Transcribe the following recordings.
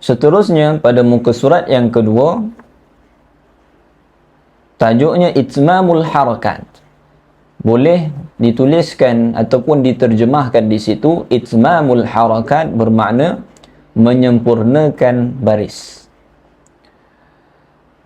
seterusnya pada muka surat yang kedua tajuknya itmamul harakat. Boleh dituliskan ataupun diterjemahkan di situ itmamul harakat bermakna menyempurnakan baris.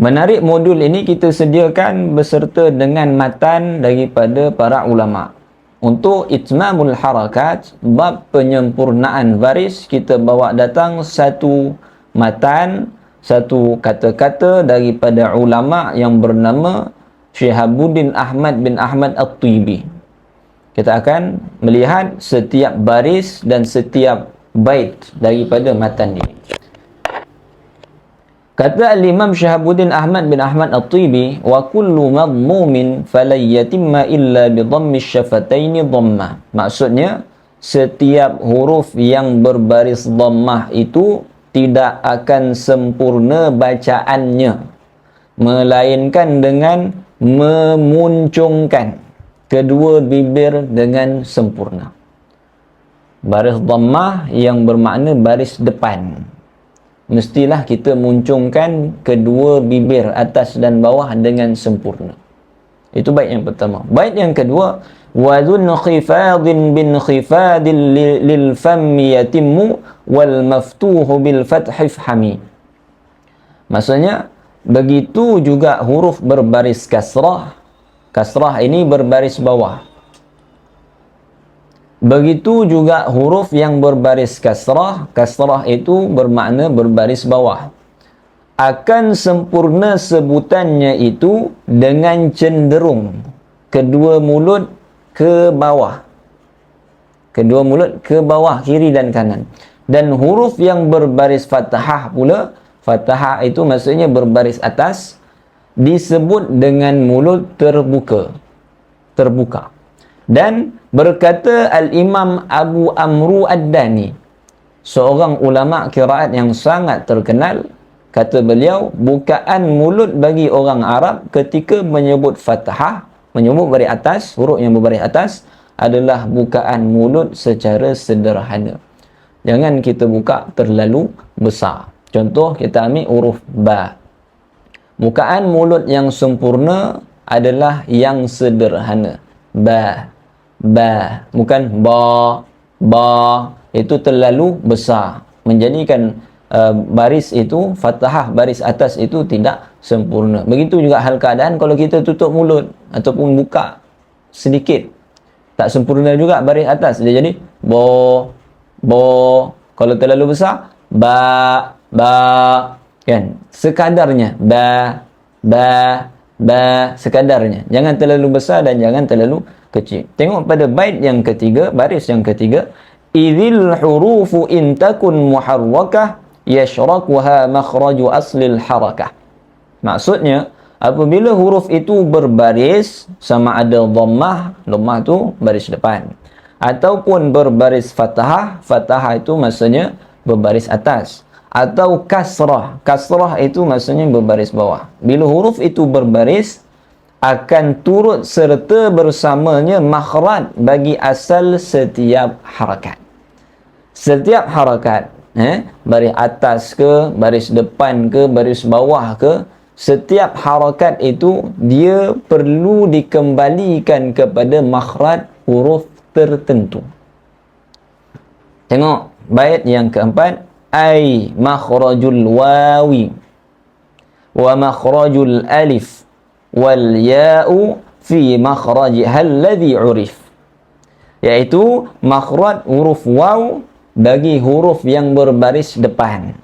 Menarik modul ini kita sediakan beserta dengan matan daripada para ulama untuk itmamul harakat bab penyempurnaan baris kita bawa datang satu matan satu kata-kata daripada ulama yang bernama Syihabuddin Ahmad bin Ahmad At-Tibi. Kita akan melihat setiap baris dan setiap bait daripada matan ini. Kata Al-Imam Syihabuddin Ahmad bin Ahmad At-Tibi, "Wa kullu madmumin falan yatimma illa bi dhammi syafatayn dhamma." Maksudnya, setiap huruf yang berbaris dhammah itu tidak akan sempurna bacaannya melainkan dengan memuncungkan kedua bibir dengan sempurna baris dhammah yang bermakna baris depan mestilah kita muncungkan kedua bibir atas dan bawah dengan sempurna. Itu bait yang pertama. Bait yang kedua, wa dhun khifadin bin khifadin lil fam yatimmu wal maftuhu bil fathi fhami. Maksudnya begitu juga huruf berbaris kasrah. Kasrah ini berbaris bawah begitu juga huruf yang berbaris kasrah kasrah itu bermakna berbaris bawah. Akan sempurna sebutannya itu dengan cenderung kedua mulut ke bawah. Kedua mulut ke bawah kiri dan kanan. Dan huruf yang berbaris fathah pula fathah itu maksudnya berbaris atas disebut dengan mulut terbuka. Terbuka. Dan berkata al-imam Abu Amru Ad-Dani seorang ulama kiraat yang sangat terkenal kata beliau bukaan mulut bagi orang Arab ketika menyebut fathah menyebut baris atas, huruf yang berbaris atas adalah bukaan mulut secara sederhana. Jangan kita buka terlalu besar. Contoh kita ambil huruf ba. Bukaan mulut yang sempurna adalah yang sederhana. Ba. Ba. Bukan ba. Ba. Itu terlalu besar. Menjadikan uh, baris itu, fathah baris atas itu tidak sempurna. Begitu juga hal keadaan kalau kita tutup mulut ataupun buka sedikit. Tak sempurna juga baris atas. Dia jadi bo, bo. Kalau terlalu besar, ba, ba. Kan? Sekadarnya. Ba, ba, ba. Sekadarnya. Jangan terlalu besar dan jangan terlalu kecil. Tengok pada bait yang ketiga, baris yang ketiga. Idhil hurufu intakun muharwakah yashrakuha makhraju aslil harakah. Maksudnya, apabila huruf itu berbaris, sama ada dhammah, dhammah tu baris depan. Ataupun berbaris fathah, fathah itu maksudnya berbaris atas. Atau kasrah, kasrah itu maksudnya berbaris bawah. Bila huruf itu berbaris, akan turut serta bersamanya makhraj bagi asal setiap harakat. Setiap harakat, eh, baris atas ke, baris depan ke, baris bawah ke, setiap harakat itu dia perlu dikembalikan kepada makhraj huruf tertentu. Tengok bait yang keempat ai makhrajul wawi wa makhrajul alif wal ya'u fi makhrajiha alladhi urif iaitu makhraj huruf waw bagi huruf yang berbaris depan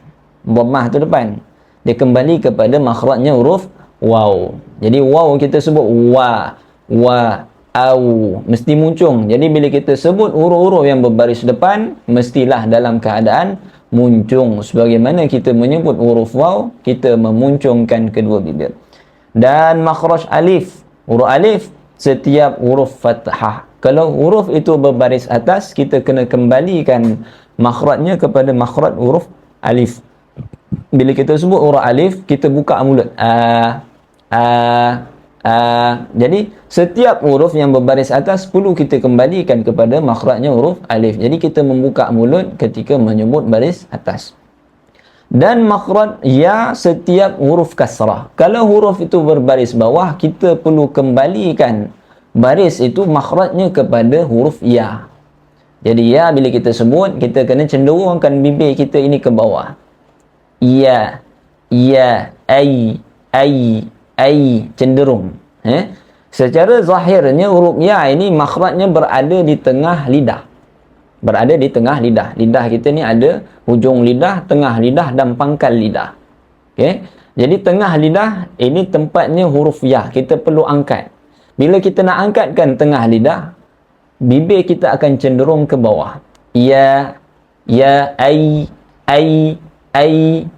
dhammah tu depan dia kembali kepada makhrajnya huruf waw. Jadi waw kita sebut wa, wa, au. Mesti muncung. Jadi bila kita sebut huruf-huruf yang berbaris depan, mestilah dalam keadaan muncung. Sebagaimana kita menyebut huruf waw, kita memuncungkan kedua bibir. Dan makhraj alif. Huruf alif, setiap huruf fathah. Kalau huruf itu berbaris atas, kita kena kembalikan makhrajnya kepada makhraj huruf alif. Bila kita sebut huruf alif kita buka mulut. A a a. Jadi setiap huruf yang berbaris atas perlu kita kembalikan kepada makhrajnya huruf alif. Jadi kita membuka mulut ketika menyebut baris atas dan makhraj ya setiap huruf kasrah. Kalau huruf itu berbaris bawah, kita perlu kembalikan baris itu makhrajnya kepada huruf ya. Jadi ya bila kita sebut, kita kena cenderungkan bibir kita ini ke bawah. Ya, ya, ai, ai, ai cenderung. Eh? Secara zahirnya huruf ya ini makhrajnya berada di tengah lidah berada di tengah lidah. Lidah kita ni ada hujung lidah, tengah lidah dan pangkal lidah. Okey. Jadi tengah lidah ini tempatnya huruf ya. Kita perlu angkat. Bila kita nak angkatkan tengah lidah, bibir kita akan cenderung ke bawah. Ya, ya, ai, ai, ai.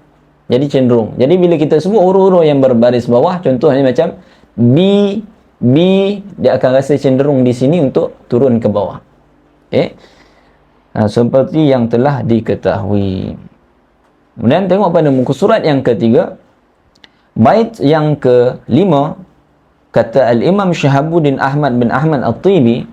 Jadi cenderung. Jadi bila kita sebut huruf-huruf yang berbaris bawah, contohnya macam bi, bi, dia akan rasa cenderung di sini untuk turun ke bawah. Okey ha, seperti yang telah diketahui. Kemudian tengok pada muka surat yang ketiga bait yang kelima kata al-imam Syahabuddin Ahmad bin Ahmad At-Tibi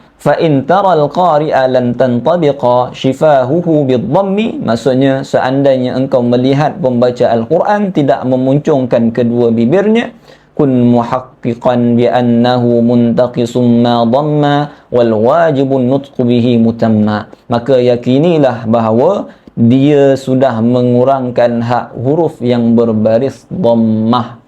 tara al-qari'a lan tantabiqa shifahuhu bid-dhammi maksudnya seandainya engkau melihat pembaca Al-Quran tidak memuncungkan kedua bibirnya bi annahu muntaqisun ma dhamma wal wajibun nutqu bihi mutamma. Maka yakinilah bahawa dia sudah mengurangkan hak huruf yang berbaris dhammah.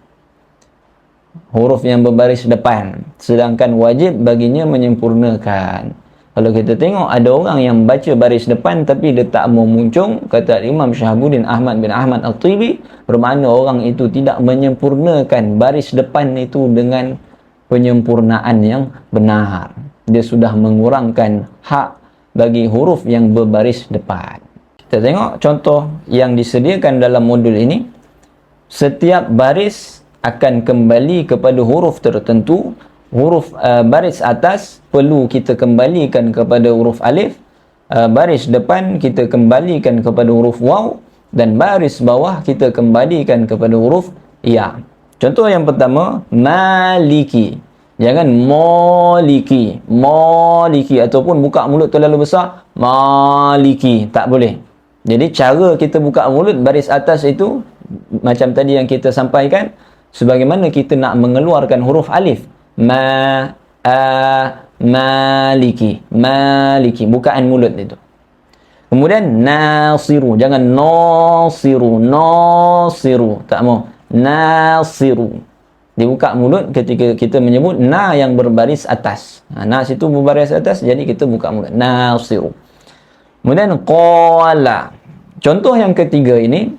Huruf yang berbaris depan. Sedangkan wajib baginya menyempurnakan kalau kita tengok ada orang yang baca baris depan tapi dia tak mau muncung, kata Imam Syahabuddin Ahmad bin Ahmad Al-Tibi, bermakna orang itu tidak menyempurnakan baris depan itu dengan penyempurnaan yang benar. Dia sudah mengurangkan hak bagi huruf yang berbaris depan. Kita tengok contoh yang disediakan dalam modul ini. Setiap baris akan kembali kepada huruf tertentu huruf uh, baris atas perlu kita kembalikan kepada huruf alif uh, baris depan kita kembalikan kepada huruf waw dan baris bawah kita kembalikan kepada huruf ya. Contoh yang pertama maliki. Jangan maliki maliki ataupun buka mulut terlalu besar maliki. Tak boleh. Jadi cara kita buka mulut baris atas itu macam tadi yang kita sampaikan sebagaimana kita nak mengeluarkan huruf alif ma a maliki. Maliki. Bukaan mulut itu kemudian nasiru. Jangan nasiru. Nasiru. Tak mau. Nasiru. Dibuka mulut ketika kita menyebut na yang berbaris atas. Ha, na situ berbaris atas jadi kita buka mulut. Nasiru. Kemudian qala. Contoh yang ketiga ini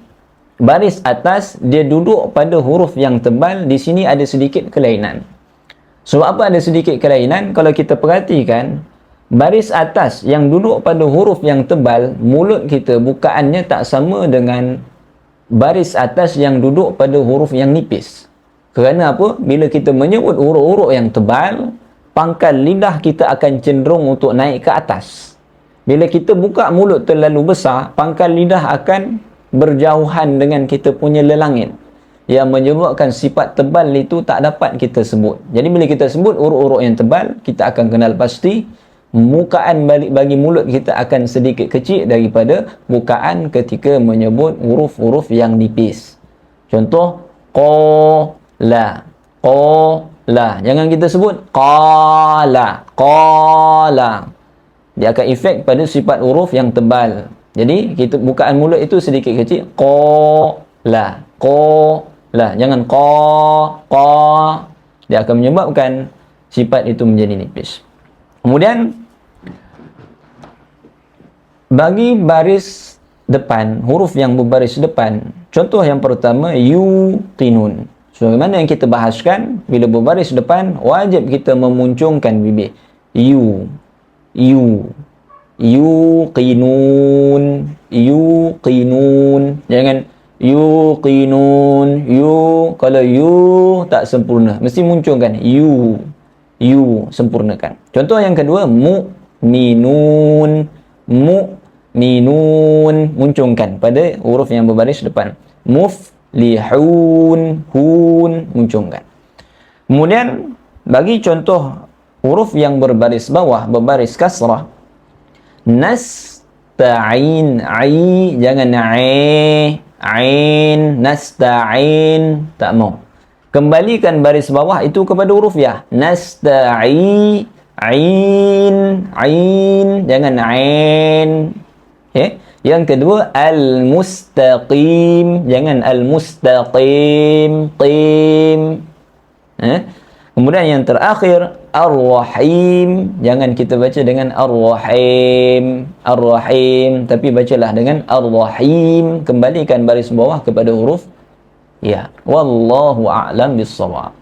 baris atas dia duduk pada huruf yang tebal. Di sini ada sedikit kelainan sebab apa ada sedikit kelainan? Kalau kita perhatikan, baris atas yang duduk pada huruf yang tebal, mulut kita bukaannya tak sama dengan baris atas yang duduk pada huruf yang nipis. Kerana apa? Bila kita menyebut huruf-huruf yang tebal, pangkal lidah kita akan cenderung untuk naik ke atas. Bila kita buka mulut terlalu besar, pangkal lidah akan berjauhan dengan kita punya lelangit yang menyebabkan sifat tebal itu tak dapat kita sebut. Jadi bila kita sebut urut-urut yang tebal, kita akan kenal pasti mukaan balik bagi mulut kita akan sedikit kecil daripada bukaan ketika menyebut huruf-huruf yang nipis. Contoh qala. Qala. Jangan kita sebut qala. Qala. Dia akan efek pada sifat huruf yang tebal. Jadi kita bukaan mulut itu sedikit kecil. Qala. Qala lah jangan qa qa. Dia akan menyebabkan sifat itu menjadi nipis. Kemudian bagi baris depan huruf yang berbaris depan contoh yang pertama yu tinun sebagaimana yang kita bahaskan bila berbaris depan wajib kita memuncungkan bibir. Yu yu yu qinun yu qinun jangan yuqinun. Yu kalau yu tak sempurna mesti munculkan yu. Yu sempurnakan. Contoh yang kedua mu minun mu minun munculkan pada huruf yang berbaris depan. Muf lihun hun munculkan kemudian bagi contoh huruf yang berbaris bawah berbaris kasrah nas ta'in ai jangan ai ain nasta'in. Tak mau kembalikan baris bawah itu kepada huruf ya. Nasta'i ain ain. Jangan ain. Okay. yang kedua al mustaqim jangan al mustaqim tim. Eh? Kemudian yang terakhir ar-rahim. Jangan kita baca dengan ar-rahim. Ar-rahim. Tapi bacalah dengan ar-rahim. Kembalikan baris bawah kepada huruf ya. Wallahu a'lam bissawab